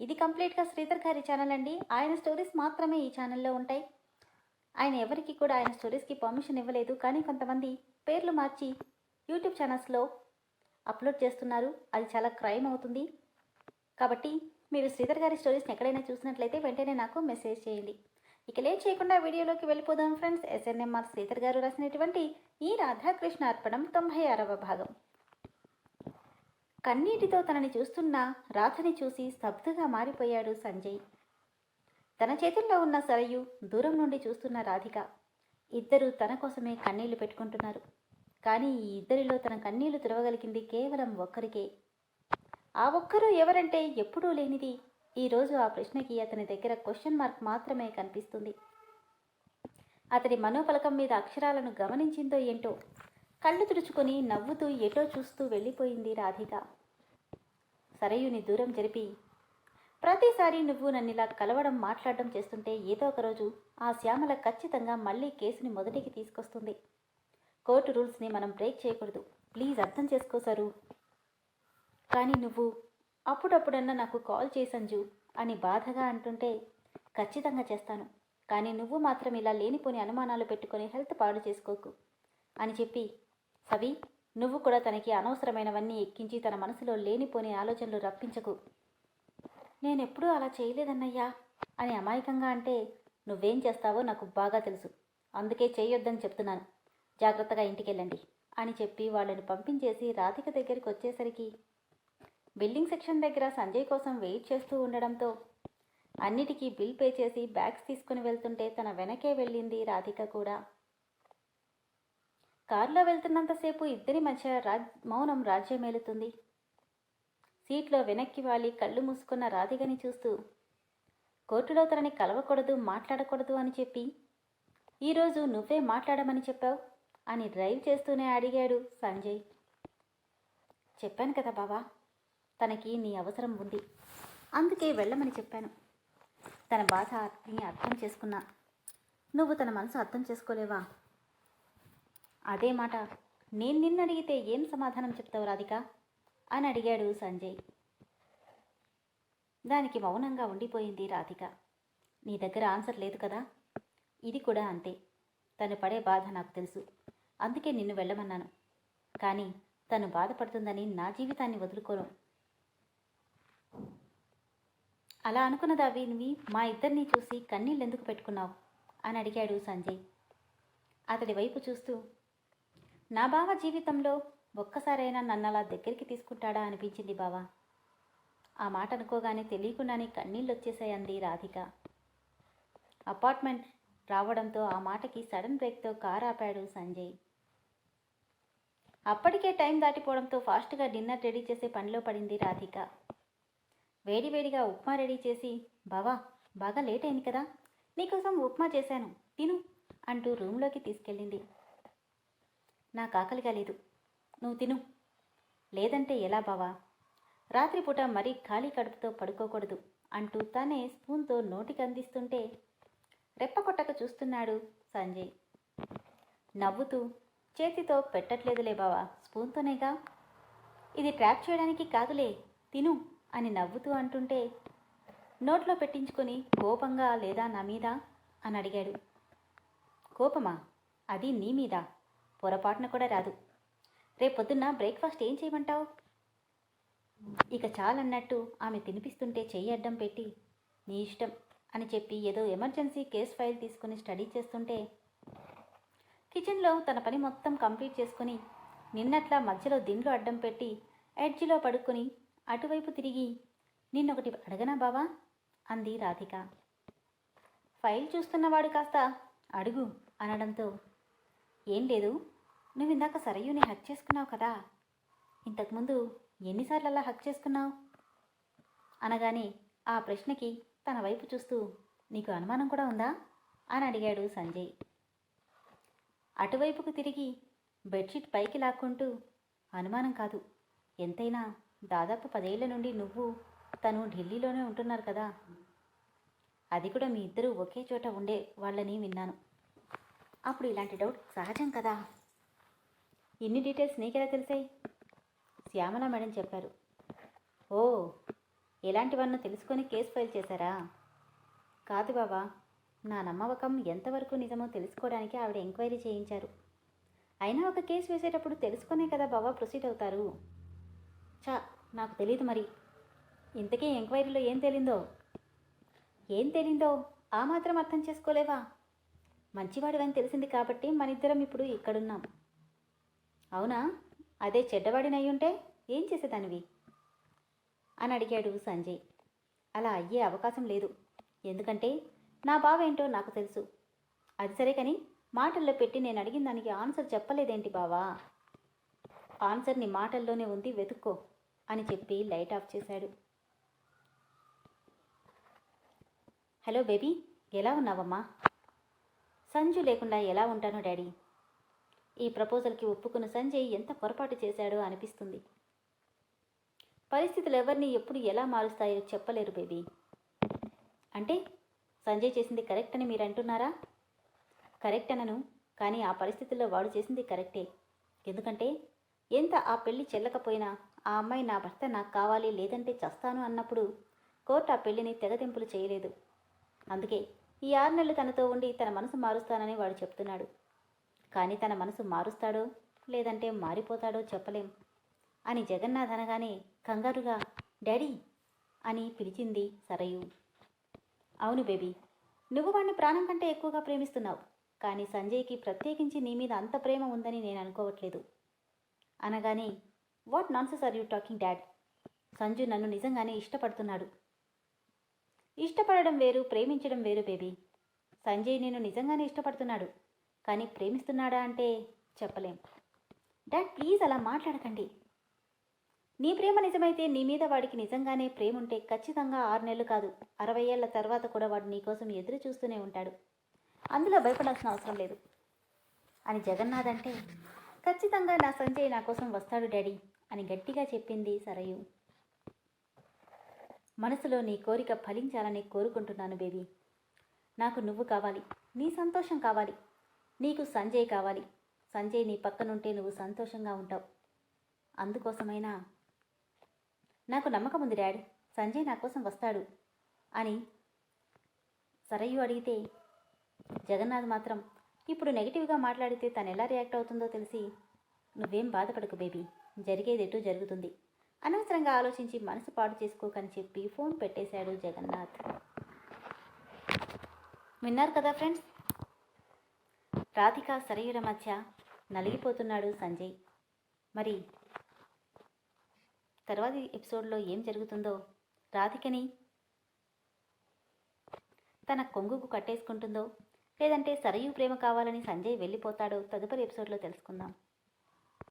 ఇది కంప్లీట్గా శ్రీధర్ గారి ఛానల్ అండి. ఆయన స్టోరీస్ మాత్రమే ఈ ఛానల్లో ఉంటాయి. ఆయన ఎవరికి కూడా ఆయన స్టోరీస్కి పర్మిషన్ ఇవ్వలేదు. కానీ కొంతమంది పేర్లు మార్చి యూట్యూబ్ ఛానల్స్లో అప్లోడ్ చేస్తున్నారు. అది చాలా క్రైమ్ అవుతుంది. కాబట్టి మీరు శ్రీధర్ గారి స్టోరీస్ని ఎక్కడైనా చూసినట్లయితే వెంటనే నాకు మెసేజ్ చేయండి. ఇక లేట్ చేయకుండా వీడియోలోకి వెళ్ళిపోదాం ఫ్రెండ్స్ ఎస్ఎన్ఎంఆర్ శ్రీధర్ గారు రాసినటువంటి ఈ రాధాకృష్ణ అర్పణం తొంభై ఆరవ భాగం. కన్నీటితో తనని చూస్తున్న రాధని చూసి స్తబ్దుగా మారిపోయాడు సంజయ్. తన చేతుల్లో ఉన్న సరయు దూరం నుండి చూస్తున్న రాధిక. ఇద్దరు తన కోసమే కన్నీళ్ళు పెట్టుకుంటున్నారు. కానీ ఈ ఇద్దరిలో తన కన్నీళ్ళు తురవగలిగింది కేవలం ఒక్కరికే. ఆ ఒక్కరు ఎవరంటే ఎప్పుడూ లేనిది. ఈరోజు ఆ ప్రశ్నకి అతని దగ్గర క్వశ్చన్ మార్క్ మాత్రమే కనిపిస్తుంది. అతడి మనోఫలకం మీద అక్షరాలను గమనించిందో ఏంటో కళ్ళు తుడుచుకొని నవ్వుతూ ఎటో చూస్తూ వెళ్ళిపోయింది రాధిక. సరయుని దూరం జరిపి ప్రతిసారి నువ్వు నన్నిలా కలవడం మాట్లాడడం చేస్తుంటే ఏదో ఒక రోజు ఆ శ్యామల ఖచ్చితంగా మళ్ళీ కేసుని మొదటికి తీసుకొస్తుంది. కోర్టు రూల్స్ని మనం బ్రేక్ చేయకూడదు. ప్లీజ్ అర్థం చేసుకోసారు కానీ నువ్వు అప్పుడప్పుడన్నా నాకు కాల్ చేసంజు అని బాధగా అంటుంటే ఖచ్చితంగా చేస్తాను. కానీ నువ్వు మాత్రం ఇలా లేనిపోని అనుమానాలు పెట్టుకొని హెల్త్ పాడు చేసుకోకు అని చెప్పి సవి నువ్వు కూడా తనకి అనవసరమైనవన్నీ ఎక్కించి తన మనసులో లేనిపోని ఆలోచనలు రప్పించకు. నేనెప్పుడూ అలా చేయలేదన్నయ్యా అని అమాయకంగా అంటే నువ్వేం చేస్తావో నాకు బాగా తెలుసు. అందుకే చేయొద్దని చెప్తున్నాను. జాగ్రత్తగా ఇంటికెళ్ళండి అని చెప్పి వాళ్ళని పంపించేసి రాధిక దగ్గరికి వచ్చేసరికి బిల్డింగ్ సెక్షన్ దగ్గర సంజయ్ కోసం వెయిట్ చేస్తూ ఉండడంతో అన్నిటికీ బిల్ పే చేసి బ్యాగ్స్ తీసుకుని వెళ్తుంటే తన వెనకే వెళ్ళింది రాధిక కూడా. కారులో వెళ్తున్నంతసేపు ఇద్దరి మధ్య రాజ్ మౌనం రాజ్యమేలుతుంది సీట్లో వెనక్కి వాలి కళ్ళు మూసుకున్న రాధికని చూస్తూ కోర్టులో తనని కలవకూడదు మాట్లాడకూడదు అని చెప్పి ఈరోజు నువ్వే మాట్లాడమని చెప్పావు అని డ్రైవ్ చేస్తూనే అడిగాడు సంజయ్. చెప్పాను కదా బావా తనకి నీ అవసరం ఉంది. అందుకే వెళ్ళమని చెప్పాను. తన బాధ అర్థం చేసుకున్నా. నువ్వు తన మనసు అర్థం చేసుకోలేవా? అదే మాట. నేను నిన్ను అడిగితే ఏం సమాధానం చెప్తావు రాధిక? అని అడిగాడు సంజయ్. దానికి మౌనంగా ఉండిపోయింది రాధిక. నీ దగ్గర ఆన్సర్ లేదు కదా? ఇది కూడా అంతే. తను పడే బాధ నాకు తెలుసు. అందుకే నిన్ను వెళ్ళమన్నాను. కానీ తను బాధపడుతుందని నా జీవితాన్ని వదులుకోను. అలా అనుకున్నదా వినివి మా ఇద్దరిని చూసి కన్నీళ్ళు ఎందుకు పెట్టుకున్నావు? అని అడిగాడు సంజయ్. అతడి వైపు చూస్తూ నా బావ జీవితంలో ఒక్కసారైనా నన్ను అలా దగ్గరికి తీసుకుంటాడా అనిపించింది బావా. ఆ మాట అనుకోగానే తెలియకుండానే కన్నీళ్ళు వచ్చేసాయంది రాధిక. అపార్ట్మెంట్ రావడంతో ఆ మాటకి సడన్ బ్రేక్తో కార్ ఆపాడు సంజయ్. అప్పటికే టైం దాటిపోవడంతో ఫాస్ట్గా డిన్నర్ రెడీ చేసే పనిలో పడింది రాధిక. వేడివేడిగా ఉప్మా రెడీ చేసి బావా బాగా లేట్ అయింది కదా నీకోసం ఉప్మా చేశాను తిను అంటూ రూమ్లోకి తీసుకెళ్ళింది. నాకు ఆకలిగా లేదు. నువ్వు తిను. లేదంటే ఎలా బావా? రాత్రిపూట మరీ ఖాళీ కడుపుతో పడుకోకూడదు అంటూ తానే స్పూన్తో నోటికి అందిస్తుంటే రెప్పకొట్టక చూస్తున్నాడు సంజయ్. నవ్వుతూ చేతితో పెట్టట్లేదులే బావా స్పూన్తోనేగా. ఇది ట్రాప్ చేయడానికి కాదులే తిను అని నవ్వుతూ అంటుంటే నోట్లో పెట్టించుకొని కోపంగా లేదా నా మీద అని అడిగాడు. కోపమా? అది నీ మీద. పొరపాటున కూడా రాదు. రేపొద్దున్న బ్రేక్ఫాస్ట్ ఏం చేయమంటావు? ఇక చాలన్నట్టు ఆమె తినిపిస్తుంటే చెయ్యి అడ్డం పెట్టి నీ ఇష్టం అని చెప్పి ఏదో ఎమర్జెన్సీ కేస్ ఫైల్ తీసుకుని స్టడీ చేస్తుంటే కిచెన్లో తన పని మొత్తం కంప్లీట్ చేసుకుని నిన్నట్లా మధ్యలో దిండ్లు అడ్డం పెట్టి ఎడ్జిలో పడుకొని అటువైపు తిరిగి నిన్నొకటి అడగనా బావా? అంది రాధిక. ఫైల్ చూస్తున్నవాడు కాస్త అడుగు అనడంతో ఏం లేదు. నువ్వు ఇందాక సరయుని హక్ చేసుకున్నావు కదా. ఇంతకుముందు ఎన్నిసార్లు అలా హక్ చేసుకున్నావు? అనగానే ఆ ప్రశ్నకి తన వైపు చూస్తూ నీకు అనుమానం కూడా ఉందా? అని అడిగాడు సంజయ్. అటువైపుకు తిరిగి బెడ్షీట్ పైకి లాక్కుంటూ అనుమానం కాదు. ఎంతైనా దాదాపు పదేళ్ళ నుండి నువ్వు తను ఢిల్లీలోనే ఉంటున్నారు కదా. అది కూడా మీ ఇద్దరూ ఒకే చోట ఉండే వాళ్ళని విన్నాను. అప్పుడు ఇలాంటి డౌట్ సహజం కదా. ఇన్ని డీటెయిల్స్ నీకెలా తెలిసాయి? శ్యామల మేడం చెప్పారు. ఓ ఎలాంటివన్నో తెలుసుకొని కేసు ఫైల్ చేశారా? కాదు బాబా నా నమ్మకం ఎంతవరకు నిజమో తెలుసుకోవడానికి ఆవిడ ఎంక్వైరీ చేయించారు. అయినా ఒక కేసు వేసేటప్పుడు తెలుసుకునే కదా బాబా ప్రొసీడ్ అవుతారు. చా నాకు తెలియదు మరి. ఇంతకీ ఎంక్వైరీలో ఏం తేలిందో? ఏం తేలిందో? ఆ మాత్రం అర్థం చేసుకోలేవా? మంచివాడివని తెలిసింది కాబట్టి మనిద్దరం ఇప్పుడు ఇక్కడున్నాం. అవునా? అదే చెడ్డవాడినయ్యుంటే ఉంటే ఏం చేసేదానివి? అని అడిగాడు సంజయ్. అలా అయ్యే అవకాశం లేదు. ఎందుకంటే నా బావ ఏంటో నాకు తెలుసు. అది సరే కానీ మాటల్లో పెట్టి నేను అడిగిన దానికి ఆన్సర్ చెప్పలేదేంటి బావా? ఆన్సర్ నీ మాటల్లోనే ఉంది వెతుక్కో అని చెప్పి లైట్ ఆఫ్ చేశాడు. హలో బేబీ ఎలా ఉన్నావమ్మా? సంజు లేకుండా ఎలా ఉంటాను డాడీ? ఈ ప్రపోజల్కి ఒప్పుకున్న సంజయ్ ఎంత పొరపాటు చేశాడో అనిపిస్తుంది. పరిస్థితులు ఎవరిని ఎప్పుడు ఎలా మారుస్తాయో చెప్పలేరు బేబీ. అంటే సంజయ్ చేసింది కరెక్ట్ అని మీరు అంటున్నారా? కరెక్ట్ అనను కానీ ఆ పరిస్థితుల్లో వాడు చేసింది కరెక్టే. ఎందుకంటే ఎంత ఆ పెళ్ళి చెల్లకపోయినా ఆ అమ్మాయి నా భర్త నాకు కావాలి లేదంటే చస్తాను అన్నప్పుడు కోర్టు ఆ పెళ్ళిని తెగతింపులు చేయలేదు. అందుకే ఈ ఆరు నెలలు తనతో ఉండి తన మనసు మారుస్తానని వాడు చెప్తున్నాడు. కానీ తన మనసు మారుస్తాడో లేదంటే మారిపోతాడో చెప్పలేం. అని జగన్నాథ్ అనగానే కంగారుగా డాడీ అని పిలిచింది సరయు. అవును బేబీ నువ్వు వాడిని ప్రాణం కంటే ఎక్కువగా ప్రేమిస్తున్నావు. కానీ సంజయ్కి ప్రత్యేకించి నీ మీద అంత ప్రేమ ఉందని నేను అనుకోవట్లేదు. అనగానే what nonsense are you talking dad? Sanju నన్ను నిజంగానే ఇష్టపడుతున్నాడు. ఇష్టపడడం వేరు ప్రేమించడం వేరు బేబీ. సంజయ్ నేను నిజంగానే ఇష్టపడుతున్నాడు. కానీ ప్రేమిస్తున్నాడా అంటే చెప్పలేం. డాడ్ ప్లీజ్ అలా మాట్లాడకండి. నీ ప్రేమ నిజమైతే నీ మీద వాడికి నిజంగానే ప్రేమ ఉంటే ఖచ్చితంగా ఆరు నెలలు కాదు అరవై ఏళ్ళ తర్వాత కూడా వాడు నీకోసం ఎదురు చూస్తూనే ఉంటాడు. అందులో భయపడాల్సిన అవసరం లేదు. అని జగన్నాథ్ అంటే ఖచ్చితంగా నా సంజయ్ నా కోసం వస్తాడు డాడీ అని గట్టిగా చెప్పింది సరయు. మనసులో నీ కోరిక ఫలించాలని కోరుకుంటున్నాను బేబీ. నాకు నువ్వు కావాలి. నీ సంతోషం కావాలి. నీకు సంజయ్ కావాలి. సంజయ్ నీ పక్కనుంటే నువ్వు సంతోషంగా ఉంటావు. అందుకోసమైనా నాకు నమ్మకం ఉంది డాడ్. సంజయ్ నా కోసం వస్తాడు అని సరయు అడిగితే జగన్నాథ్ మాత్రం ఇప్పుడు నెగిటివ్గా మాట్లాడితే తను ఎలా రియాక్ట్ అవుతుందో తెలిసి నువ్వేం బాధపడకు బేబీ. జరిగేది ఎటు జరుగుతుంది. అనవసరంగా ఆలోచించి మనసు పాడు చేసుకోకని చెప్పి ఫోన్ పెట్టేశాడు జగన్నాథ్. విన్నారు కదా ఫ్రెండ్స్? రాధిక సరయుల మధ్య నలిగిపోతున్నాడు సంజయ్. మరి తర్వాతి ఎపిసోడ్లో ఏం జరుగుతుందో రాధికని తన కొంగుకు కట్టేసుకుంటుందో లేదంటే సరయు ప్రేమ కావాలని సంజయ్ వెళ్ళిపోతాడో తదుపరి ఎపిసోడ్లో తెలుసుకుందాం.